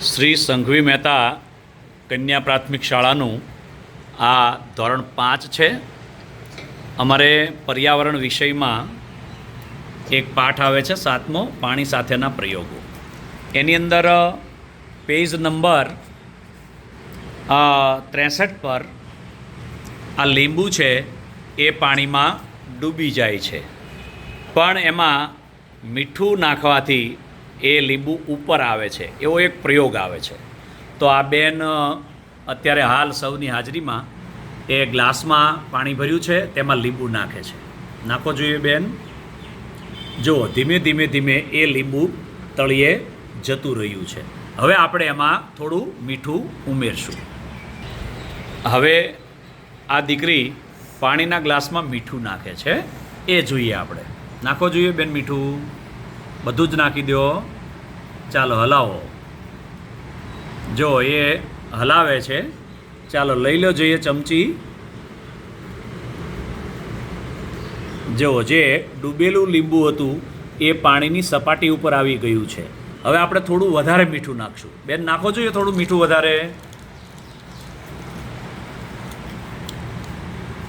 શ્રી સંઘવી મહેતા કન્યા પ્રાથમિક શાળાનું આ ધોરણ પાંચ છે. અમારે પર્યાવરણ વિષયમાં એક પાઠ આવે છે સાતમો, પાણી સાથેના પ્રયોગો. એની અંદર પેજ નંબર ત્રેસઠ પર આ લીંબુ છે એ પાણીમાં ડૂબી જાય છે. પણ એમાં મીઠું નાખવાથી એ લીંબુ ઉપર આવે છે, એવો એક પ્રયોગ આવે છે. તો આ બેન અત્યારે હાલ સૌની હાજરીમાં એ ગ્લાસમાં પાણી ભર્યું છે, તેમાં લીંબુ નાખે છે. નાખો જોઈએ બેન. જુઓ, ધીમે ધીમે ધીમે એ લીંબુ તળિયે જતું રહ્યું છે. હવે આપણે એમાં થોડું મીઠું ઉમેરશું. હવે આ દીકરી પાણીના ગ્લાસમાં મીઠું નાખે છે. એ જોઈએ આપણે. નાખો જોઈએ બેન મીઠું. બધું જ નાખી દો. ચાલો હલાવો. જો એ હલાવે છે, ચાલો લઈ લો જોઈએ ચમચી. જો જે ડૂબેલું લીંબુ હતું, એ પાણીની સપાટી ઉપર આવી ગયું છે. હવે આપણે થોડું વધારે મીઠું નાખશું. બેન, નાખો જોઈએ થોડું મીઠું વધારે.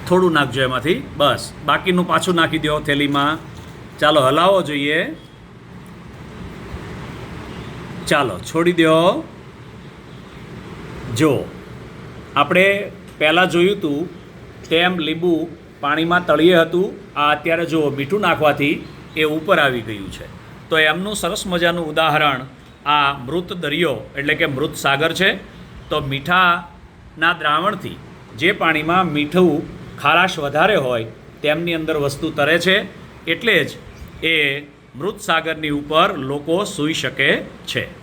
થોડું નાખજો એમાંથી. બસ, બાકીનું પાછું નાખી દો થેલીમાં. ચાલો હલાવો જોઈએ. ચાલો છોડી દો. જો, આપણે પહેલાં જોયું હતું તેમ લીંબુ પાણીમાં તળિયે હતું, આ અત્યારે જુઓ, મીઠું નાખવાથી એ ઉપર આવી ગયું છે. તો એમનું સરસ મજાનું ઉદાહરણ આ મૃત દરિયો, એટલે કે મૃત સાગર છે. તો મીઠાના દ્રાવણથી જે પાણીમાં મીઠું ખારાશ વધારે હોય, તેમની અંદર વસ્તુ તરે છે. એટલે જ એ મૃત સાગરની ઉપર લોકો સૂઈ શકે છે.